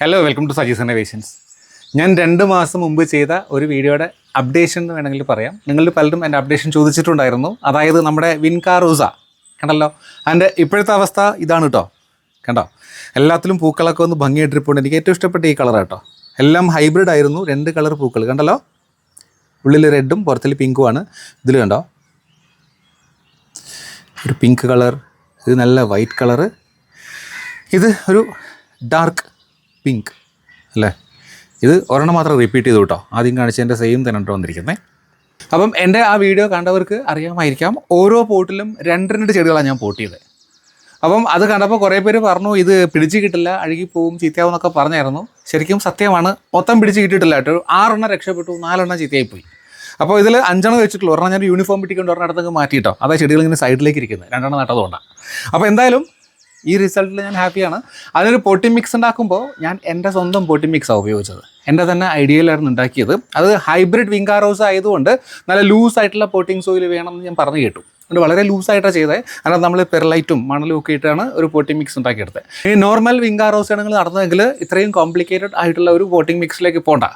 Hello welcome to Saji's innovations ഞാൻ രണ്ട് മാസം മുമ്പ് ചെയ്ത ഒരു വീഡിയോയുടെ അപ്ഡേഷൻ എന്ന് വേണമെങ്കിൽ പറയാം. നിങ്ങളിൽ പലരും എന്റെ അപ്ഡേഷൻ ചോദിച്ചിട്ടുണ്ടായിരുന്നു. അതായത് നമ്മുടെ വിൻകാറൂസ. കണ്ടല്ലോ? അതിന്റെ ഇപ്പോഴത്തെ അവസ്ഥ ഇതാണ് കേട്ടോ കണ്ടോ? എല്ലാത്തിലും പൂക്കളൊക്കെ ഒന്ന് ഭംഗിയായിട്ടിരിപ്പുണ്ട്. എനിക്ക് ഏറ്റവും ഇഷ്ടപ്പെട്ട ഈ കളർ കേട്ടോ എല്ലാം ഹൈബ്രിഡ് ആയിരുന്നു. രണ്ട് കളർ പൂക്കൾ. കണ്ടല്ലോ? ഉള്ളിൽ റെഡും പുറത്തിൽ പിങ്കുമാണ് ഇതിൽ കണ്ടോ? ഒരു പിങ്ക് കളർ ഇത് നല്ല വൈറ്റ് കളറ് ഇത് ഒരു ഡാർക്ക് പിങ്ക് അല്ലേ? ഇത് ഒരെണ്ണം മാത്രം റിപ്പീറ്റ് ചെയ്തു കേട്ടോ. ആദ്യം കാണിച്ചതിന്റെ സെയിം തന്നെ കേട്ടോ വന്നിരിക്കുന്നത് അപ്പം എന്റെ ആ വീഡിയോ കണ്ടവർക്ക് അറിയാമായിരിക്കാം ഓരോ പോട്ടിലും രണ്ട് രണ്ട് ചെടികളാണ് ഞാൻ പോട്ട് ചെയ്തത് അപ്പം അത് കണ്ടപ്പോൾ കുറേ പേര് പറഞ്ഞു ഇത് പിടിച്ച് കിട്ടില്ല അഴുകിപ്പോവും ചീത്തയാവും എന്നൊക്കെ പറഞ്ഞായിരുന്നു. ശരിക്കും സത്യമാണ് മൊത്തം പിടിച്ച് കിട്ടിയിട്ടില്ല കേട്ടോ. ആറെണ്ണം രക്ഷപ്പെട്ടു നാലെണ്ണം ചീത്തയായിപ്പോയി. അപ്പോൾ ഇതിൽ അഞ്ചെണ്ണം വെച്ചിട്ടുള്ളൂ. ഒരെണ്ണം ഞാൻ യൂണിഫോം പിടിക്കൊണ്ട് ഒരെണ്ണം അടുത്തേക്ക് മാറ്റിയിട്ടോ അതാ ചെടികൾ ഇങ്ങനെ സൈഡിലേക്ക് ഇരിക്കുന്നത് രണ്ടെണ്ണം നട്ടതുകൊണ്ടാണ് അപ്പോൾ എന്തായാലും ഈ റിസൾട്ടിൽ ഞാൻ ഹാപ്പിയാണ് അതിനൊരു പൊട്ടി മിക്സ് ഉണ്ടാക്കുമ്പോൾ ഞാൻ എന്റെ സ്വന്തം പൊട്ടി മിക്സാണ് ഉപയോഗിച്ചത്. എന്റെ തന്നെ ഐഡിയയിലായിരുന്നു ഉണ്ടാക്കിയത്. അത് ഹൈബ്രിഡ് വിങ്കാറോസ് ആയതുകൊണ്ട് നല്ല ലൂസ് ആയിട്ടുള്ള പോട്ടിംഗ് സോയിൽ വേണമെന്ന് ഞാൻ പറഞ്ഞു കേട്ടു. അതുകൊണ്ട് വളരെ ലൂസായിട്ടാണ് ചെയ്തത് കാരണം നമ്മൾ പെർലൈറ്റും മണലും ഒക്കെ ഇട്ടാണ് ഒരു പോട്ടിംഗ് മിക്സ് ഉണ്ടാക്കിയെടുത്തത്. ഈ നോർമൽ വിങ്കാറോസ് ആണെങ്കിൽ നിങ്ങൾ നടന്നതെങ്കിൽ ഇത്രയും കോംപ്ലിക്കേറ്റഡ് ആയിട്ടുള്ള ഒരു പോട്ടിംഗ് മിക്സിലേക്ക് പോകണ്ട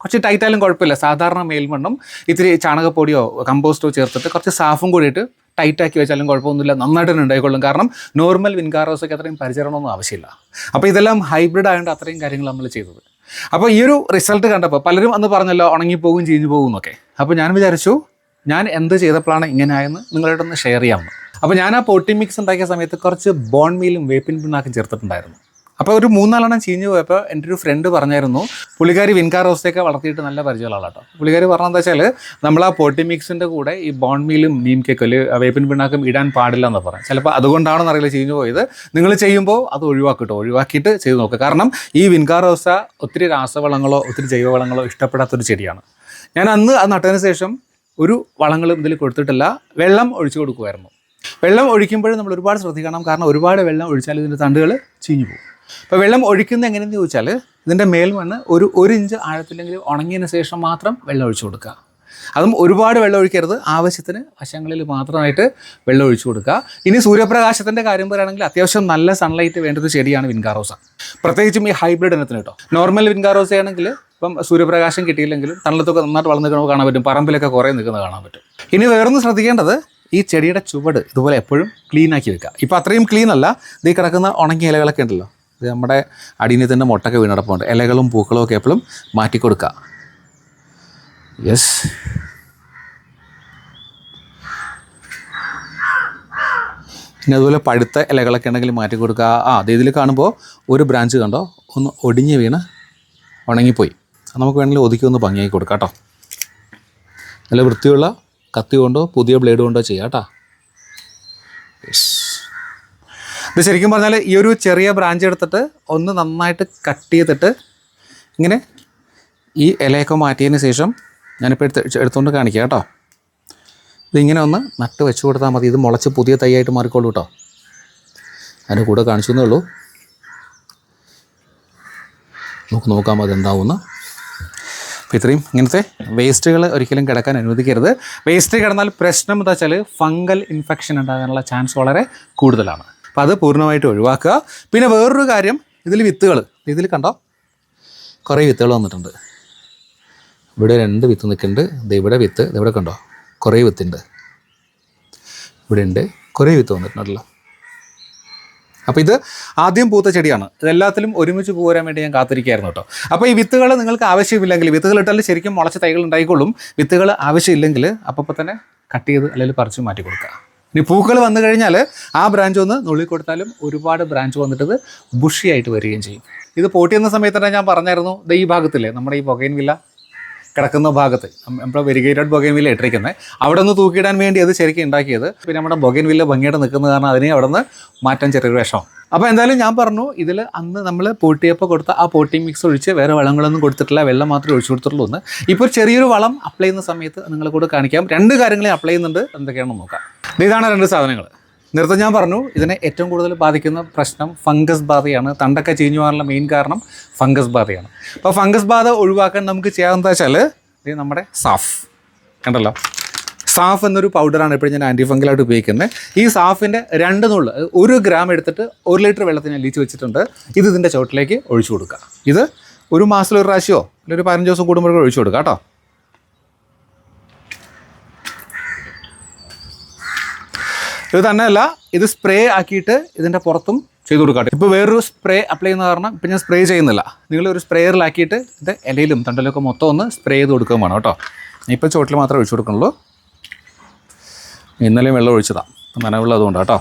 കുറച്ച് ടൈറ്റായാലും കുഴപ്പമില്ല. സാധാരണ മേൽമണ്ണും ഇത്തിരി ചാണകപ്പൊടിയോ കമ്പോസ്റ്റോ ചേർത്തിട്ട് കുറച്ച് സാഫും കൂടിയിട്ട് ടൈറ്റ് ആക്കി വെച്ചാലും കുഴപ്പമൊന്നുമില്ല. നന്നായിട്ട് തന്നെ ഉണ്ടായിക്കൊള്ളും. കാരണം നോർമൽ വിൻകാറോസൊക്കെ അത്രയും പരിചരണമൊന്നും ആവശ്യമില്ല. അപ്പോൾ ഇതെല്ലാം ഹൈബ്രിഡ് ആയതുകൊണ്ട് അത്രയും കാര്യങ്ങൾ നമ്മൾ ചെയ്തത്. അപ്പോൾ ഈ ഒരു റിസൾട്ട് കണ്ടപ്പോൾ പലരും അന്ന് പറഞ്ഞല്ലോ ഉണങ്ങിപ്പോകും ചീഞ്ഞു പോകും എന്നൊക്കെ. അപ്പോൾ ഞാൻ വിചാരിച്ചു ഞാൻ എന്ത് ചെയ്തപ്പോഴാണ് ഇങ്ങനെ ആയെന്ന് നിങ്ങളോടൊന്ന് ഷെയർ ചെയ്യാമെന്ന്. അപ്പോൾ ഞാൻ ആ പോട്ടി മിക്സ് ഉണ്ടാക്കിയ സമയത്ത് കുറച്ച് ബോൺ മീലും വേപ്പിൻ പിണ്ണാക്കും ചേർത്തിട്ടുണ്ടായിരുന്നു. അപ്പോൾ ഒരു മൂന്നാലെണ്ണം ചീഞ്ഞു പോയപ്പോൾ എന്റെ ഒരു ഫ്രണ്ട് പറഞ്ഞായിരുന്നു പുള്ളിക്കാരി വിൻകാർ റോസ്റ്റൊക്കെ വളർത്തിയിട്ട് നല്ല പരിചയമുള്ള കേട്ടോ പുള്ളിക്കാരി പറഞ്ഞതെന്ന് വെച്ചാൽ നമ്മൾ ആ പോട്ടി മിക്സിന്റെ കൂടെ ഈ ബോൺ മീലും നീം അല്ലെങ്കിൽ വേപ്പിൻ പിണ്ണാക്കും ഇടാൻ പാടില്ല എന്ന് പറയാം ചിലപ്പോൾ അതുകൊണ്ടാണെന്ന് അറിയില്ല ചീഞ്ഞു പോയത്. നിങ്ങൾ ചെയ്യുമ്പോൾ അത് ഒഴിവാക്കിട്ടോ. ഒഴിവാക്കിയിട്ട് ചെയ്ത് നോക്കുക കാരണം ഈ വിൻകാർ റോസ ഒത്തിരി രാസവളങ്ങളോ ഒത്തിരി ജൈവവളങ്ങളോ ഇഷ്ടപ്പെടാത്തൊരു ചെടിയാണ്. ഞാൻ അന്ന് അത് നട്ടതിന് ശേഷം ഒരു വളങ്ങളും ഇതിൽ കൊടുത്തിട്ടില്ല. വെള്ളം ഒഴിച്ചു കൊടുക്കുമായിരുന്നു വെള്ളം ഒഴിക്കുമ്പോഴും നമ്മൾ ഒരുപാട് ശ്രദ്ധിക്കണം. കാരണം ഒരുപാട് വെള്ളം ഒഴിച്ചാൽ ഇതിന്റെ തണ്ടുകൾ ചീഞ്ഞു പോകും. അപ്പോൾ വെള്ളം ഒഴിക്കുന്നത് എങ്ങനെയെന്ന് ചോദിച്ചാൽ ഇതിന്റെ മേൽമണ്ണ് ഒരു ഒരു ഇഞ്ച് ആഴത്തില്ലെങ്കിൽ ഉണങ്ങിയതിന് ശേഷം മാത്രം വെള്ളം ഒഴിച്ചു കൊടുക്കുക. അതും ഒരുപാട് വെള്ളം ഒഴിക്കരുത്. ആവശ്യത്തിന് വശങ്ങളിൽ മാത്രമായിട്ട് വെള്ളം ഒഴിച്ചു കൊടുക്കുക. ഇനി സൂര്യപ്രകാശത്തിന്റെ കാര്യം പറയുകയാണെങ്കിൽ അത്യാവശ്യം നല്ല സൺലൈറ്റ് വേണ്ടത് ചെടിയാണ് വിൻകാറോസ പ്രത്യേകിച്ചും ഈ ഹൈബ്രിഡ് ഇനത്തിന് കേട്ടോ. നോർമൽ വിൻകാറോസ ആണെങ്കിൽ ഇപ്പം സൂര്യപ്രകാശം കിട്ടിയില്ലെങ്കിലും തണലത്തൊക്കെ നന്നായിട്ട് വളർന്നു നിൽക്കുന്നത് കാണാൻ പറ്റും. പറമ്പിലൊക്കെ കുറേ നിൽക്കുന്നത് കാണാൻ പറ്റും. ഇനി വേറൊന്ന് ശ്രദ്ധിക്കേണ്ടത് ഈ ചെടിയുടെ ചുവട് ഇതുപോലെ എപ്പോഴും ക്ലീൻ ആക്കി വെക്കുക. ഇപ്പോൾ അത്രയും ക്ലീൻ അല്ല. ഇത് കിടക്കുന്ന ഉണങ്ങിയ ഇലകളൊക്കെ ഉണ്ടല്ലോ. ഇത് നമ്മുടെ അടിയിൽ തന്നെ മുട്ടൊക്കെ വീണടപ്പുണ്ട്. ഇലകളും പൂക്കളും ഒക്കെ എപ്പോഴും മാറ്റി കൊടുക്കുക യെസ് പിന്നെ അതുപോലെ പഴുത്ത ഇലകളൊക്കെ ഉണ്ടെങ്കിൽ മാറ്റി കൊടുക്കുക ആ അത് ഇതിൽ കാണുമ്പോൾ ഒരു ബ്രാഞ്ച് കണ്ടോ? ഒന്ന് ഒടിഞ്ഞ് വീണ് ഉണങ്ങിപ്പോയി. നമുക്ക് വേണമെങ്കിൽ ഒതുക്കി ഒന്ന് ഭംഗിയാക്കി കൊടുക്കാം കേട്ടോ. നല്ല വൃത്തിയുള്ള കത്തി കൊണ്ടോ പുതിയ ബ്ലേഡ് കൊണ്ടോ ചെയ്യാം കേട്ടോ യെസ് ഇത് ശരിക്കും പറഞ്ഞാൽ ഈ ഒരു ചെറിയ ബ്രാഞ്ച് എടുത്തിട്ട് ഒന്ന് നന്നായിട്ട് കട്ട് ചെയ്തിട്ട് ഇങ്ങനെ ഈ ഇലയൊക്കെ മാറ്റിയതിന് ശേഷം ഞാനിപ്പോൾ എടുത്ത് എടുത്തുകൊണ്ട് കാണിക്കാം കേട്ടോ. ഇതിങ്ങനെ ഒന്ന് നട്ട് വെച്ച് കൊടുത്താൽ മതി. ഇത് മുളച്ച് പുതിയ തൈയായിട്ട് മാറിക്കോളൂ കേട്ടോ. അതിന്റെ കൂടെ കാണിച്ചു എന്നേ ഉള്ളൂ. നമുക്ക് നോക്കാം മതി എന്താവുമെന്ന്. അപ്പോൾ ഇത്രയും ഇങ്ങനത്തെ വേസ്റ്റുകൾ ഒരിക്കലും കിടക്കാൻ അനുവദിക്കരുത്. വേസ്റ്റ് കിടന്നാൽ പ്രശ്നം എന്താ വെച്ചാൽ ഫംഗൽ ഇൻഫെക്ഷൻ ഉണ്ടാകാനുള്ള ചാൻസ് വളരെ കൂടുതലാണ്. അപ്പോൾ അത് പൂർണമായിട്ട് ഒഴിവാക്കുക. പിന്നെ വേറൊരു കാര്യം ഇതിൽ വിത്തുകൾ ഇതിൽ കണ്ടോ? കുറേ വിത്തുകൾ വന്നിട്ടുണ്ട്. ഇവിടെ രണ്ട് വിത്ത് നിൽക്കുന്നുണ്ട്. ഇവിടെ വിത്ത് ഇവിടെ കണ്ടോ? കുറേ വിത്തുണ്ട്. ഇവിടെ ഉണ്ട് കുറേ വിത്ത് വന്നിട്ടുണ്ടല്ലോ. അപ്പോൾ ഇത് ആദ്യം പൂത്ത ചെടിയാണ്. ഇതെല്ലാത്തിലും ഒരുമിച്ച് പോരാൻ വേണ്ടി ഞാൻ കാത്തിരിക്കുകയായിരുന്നു കേട്ടോ. അപ്പോൾ ഈ വിത്തുകൾ നിങ്ങൾക്ക് ആവശ്യമില്ലെങ്കിൽ വിത്തുകൾ ഇട്ടാൽ ശരിക്കും മുളച്ച തൈകൾ ഉണ്ടായിക്കൊള്ളും വിത്തുകൾ ആവശ്യമില്ലെങ്കിൽ അപ്പോൾ തന്നെ കട്ട് ചെയ്ത് അല്ലെങ്കിൽ പറിച്ച് മാറ്റി കൊടുക്കുക. ഇനി പൂക്കൾ വന്നു കഴിഞ്ഞാൽ ആ ബ്രാഞ്ച് ഒന്ന് നുള്ളി കൊടുത്താലും ഒരുപാട് ബ്രാഞ്ച് വന്നിട്ട് ബുഷിയായിട്ട് വരികയും ചെയ്യും. ഇത് പോട്ടി എന്ന സമയത്ത് തന്നെ ഞാൻ പറഞ്ഞായിരുന്നു ഈ ഭാഗത്തില്ലേ നമ്മുടെ ഈ പുകയിൻ വില്ല കിടക്കുന്ന ഭാഗത്ത്. നമ്മുടെ വെരിഗേറ്റഡ് ബൊഗൈൻ വില്ല ഇട്ടിരിക്കുന്നത് അവിടെ നിന്ന് തൂക്കിയിടാൻ വേണ്ടി അത് ശരിക്കും ഉണ്ടാക്കിയത്. പിന്നെ നമ്മുടെ ബൊഗൈൻ വില്ല ഭംഗിയായിട്ട് നിൽക്കുന്ന കാരണം അതിനെ അവിടെ നിന്ന് മാറ്റാൻ ചെറിയൊരു വിഷമം. അപ്പോൾ എന്തായാലും ഞാൻ പറഞ്ഞു ഇതിൽ അന്ന് നമ്മൾ പോട്ടിയപ്പോൾ കൊടുത്ത ആ പോട്ടി മിക്സ് ഒഴിച്ച് വേറെ വളങ്ങളൊന്നും കൊടുത്തിട്ടില്ല വെള്ളം മാത്രമേ ഒഴിച്ചു കൊടുത്തിട്ടുള്ളൂ ഒന്ന് ഇപ്പോൾ ചെറിയൊരു വളം അപ്ലൈ ചെയ്യുന്ന സമയത്ത് നിങ്ങളെ കൂടെ കാണിക്കാം. രണ്ട് കാര്യങ്ങളെ അപ്ലൈ ചെയ്യുന്നുണ്ട്. എന്തൊക്കെയാണെന്ന് നോക്കാം. ഇതാണ് രണ്ട് സാധനങ്ങൾ നേരത്തെ ഞാൻ പറഞ്ഞു ഇതിനെ ഏറ്റവും കൂടുതൽ ബാധിക്കുന്ന പ്രശ്നം ഫംഗസ് ബാധയാണ്. തണ്ടൊക്കെ ചീഞ്ഞു പോകാനുള്ള മെയിൻ കാരണം ഫംഗസ് ബാധയാണ്. അപ്പോൾ ഫംഗസ് ബാധ ഒഴിവാക്കാൻ നമുക്ക് ചെയ്യാവുന്ന വെച്ചാൽ ഇത് നമ്മുടെ സാഫ്. കണ്ടല്ലോ? സാഫ് എന്നൊരു പൗഡറാണ് എപ്പോഴും ഞാൻ ആന്റി ഫംഗലായിട്ട് ഉപയോഗിക്കുന്നത്. ഈ സാഫിന്റെ രണ്ട് നുള്ള് ഒരു ഗ്രാം എടുത്തിട്ട് ഒരു ലിറ്റർ വെള്ളത്തിൽ ലീച്ച് വെച്ചിട്ടുണ്ട്. ഇത് ഇതിന്റെ ചോട്ടിലേക്ക് ഒഴിച്ചു കൊടുക്കുക. ഇത് ഒരു മാസത്തിൽ ഒരു പ്രാവശ്യമോ അല്ലെങ്കിൽ ഒരു പതിനഞ്ച് ദിവസം കൂടുമ്പോഴൊക്കെ ഒഴിച്ചു കൊടുക്കുക കേട്ടോ. ഇത് തന്നെയല്ല ഇത് സ്പ്രേ ആക്കിയിട്ട് ഇതിന്റെ പുറത്തും ചെയ്ത് കൊടുക്കാട്ടെ. ഇപ്പോൾ വേറൊരു സ്പ്രേ അപ്ലൈ ചെയ്യുന്ന കാരണം ഇപ്പം ഞാൻ സ്പ്രേ ചെയ്യുന്നില്ല. നിങ്ങൾ ഒരു സ്പ്രേയറിലാക്കിയിട്ട് ഇത് ഇലയിലും തണ്ടലൊക്കെ മൊത്തം ഒന്ന് സ്പ്രേ ചെയ്ത് കൊടുക്കുകയും വേണം കേട്ടോ. ഇപ്പോൾ ചോട്ടിൽ മാത്രമേ ഒഴിച്ചു കൊടുക്കുന്നുള്ളൂ. ഇന്നലെയും വെള്ളം ഒഴിച്ചതാണ് നനവുള്ള അതുകൊണ്ട് കേട്ടോ.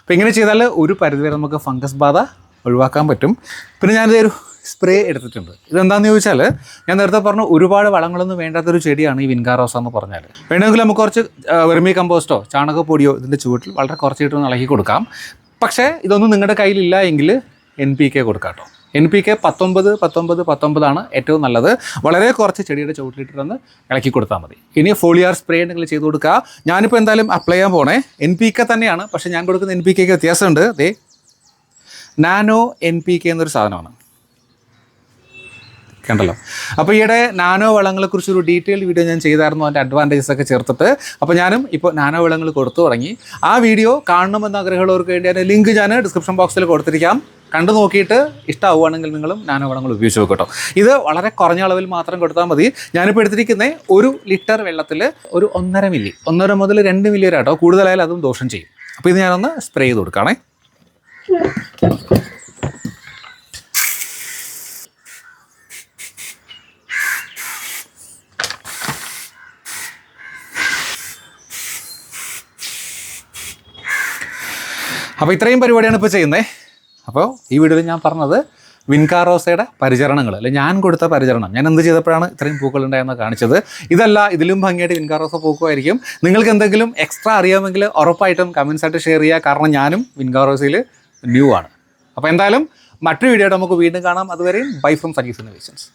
അപ്പോൾ ഇങ്ങനെ ചെയ്താൽ ഒരു പരിധിവരെ നമുക്ക് ഫംഗസ് ബാധ ഒഴിവാക്കാൻ പറ്റും. പിന്നെ ഞാനിതൊരു സ്പ്രേ എടുത്തിട്ടുണ്ട്. ഇതെന്താണെന്ന് ചോദിച്ചാൽ ഞാൻ നേരത്തെ പറഞ്ഞു ഒരുപാട് വളങ്ങളൊന്നും വേണ്ടാത്തൊരു ചെടിയാണ് ഈ വിൻകാറോസ എന്ന് പറഞ്ഞാൽ വേണമെങ്കിൽ നമുക്ക് കുറച്ച് വെർമി കമ്പോസ്റ്റോ ചാണകപ്പൊടിയോ ഇതിന്റെ ചുവട്ടിൽ വളരെ കുറച്ചിട്ട് ഇളക്കി കൊടുക്കാം. പക്ഷേ ഇതൊന്നും നിങ്ങളുടെ കയ്യിലില്ല എങ്കിൽ എൻ പി കെ കൊടുക്കാം കേട്ടോ. എൻ പി കെ പത്തൊമ്പത് പത്തൊമ്പത് പത്തൊമ്പതാണ് ഏറ്റവും നല്ലത്. വളരെ കുറച്ച് ചെടിയുടെ ചുവട്ടിലിട്ടൊന്ന് ഇളക്കി കൊടുത്താൽ മതി. ഇനി ഫോളിയാർ സ്പ്രേ നിങ്ങൾ ചെയ്ത് കൊടുക്കുക. ഞാനിപ്പോൾ എന്തായാലും അപ്ലൈ ചെയ്യാൻ പോണേ. എൻ പി കെ തന്നെയാണ് പക്ഷേ ഞാൻ കൊടുക്കുന്ന എൻ പി കെക്ക് വ്യത്യാസമുണ്ട്. ദേ നാനോ എൻ പി കെ എന്നൊരു സാധനമാണ്. കണ്ടല്ലോ. അപ്പോൾ ഈയിടെ നാനോ വളങ്ങളെക്കുറിച്ച് ഒരു ഡീറ്റെയിൽഡ് വീഡിയോ ഞാൻ ചെയ്തായിരുന്നു അതിന്റെ അഡ്വാന്റേജസ് ഒക്കെ ചേർത്തിട്ട്. അപ്പോൾ ഞാനും ഇപ്പോൾ നാനോ വളങ്ങൾ കൊടുത്തു തുടങ്ങി. ആ വീഡിയോ കാണണമെന്ന് ആഗ്രഹമുള്ളവർക്ക് വേണ്ടി അതിന്റെ ലിങ്ക് ഞാൻ ഡിസ്ക്രിപ്ഷൻ ബോക്സിൽ കൊടുത്തിരിക്കാം. കണ്ടു നോക്കിയിട്ട് ഇഷ്ടമാവുകയാണെങ്കിൽ നിങ്ങളും നാനോ വളങ്ങൾ ഉപയോഗിച്ച് നോക്കട്ടോ ഇത് വളരെ കുറഞ്ഞ അളവിൽ മാത്രം കൊടുത്താൽ മതി. ഞാനിപ്പോൾ എടുത്തിരിക്കുന്നത് ഒരു ലിറ്റർ വെള്ളത്തിൽ ഒരു ഒന്നര മില്ലി ഒന്നര മുതൽ രണ്ട് മില്ലി വരെ കേട്ടോ. കൂടുതലായാലും അതും ദോഷം ചെയ്യും. അപ്പോൾ ഇത് ഞാനൊന്ന് സ്പ്രേ ചെയ്ത് കൊടുക്കുകയാണേ അപ്പോൾ ഇത്രയും പരിപാടിയാണ് ഇപ്പോൾ ചെയ്യുന്നത് അപ്പോൾ ഈ വീഡിയോയിൽ ഞാൻ പറഞ്ഞത് വിൻകാറോസയുടെ പരിചരണങ്ങൾ അല്ലെ ഞാൻ കൊടുത്ത പരിചരണം. ഞാൻ എന്ത് ചെയ്തപ്പോഴാണ് ഇത്രയും പൂക്കൾ ഉണ്ടായെന്ന് കാണിച്ചത്? ഇതല്ല ഇതിലും ഭംഗിയായിട്ട് വിൻകാറോസ പൂക്കുമായിരിക്കും. നിങ്ങൾക്ക് എന്തെങ്കിലും എക്സ്ട്രാ അറിയാമെങ്കിൽ ഉറപ്പായിട്ടും കമൻസ് ആയിട്ട് ഷെയർ ചെയ്യുക. കാരണം ഞാനും വിൻകാറോസയിൽ ന്യൂ ആണ്. അപ്പോൾ എന്തായാലും മറ്റൊരു വീഡിയോ നമുക്ക് വീണ്ടും കാണാം. അതുവരെയും ബൈ ഫ്രം സജീസ് ഇന്നോവേഷൻസ്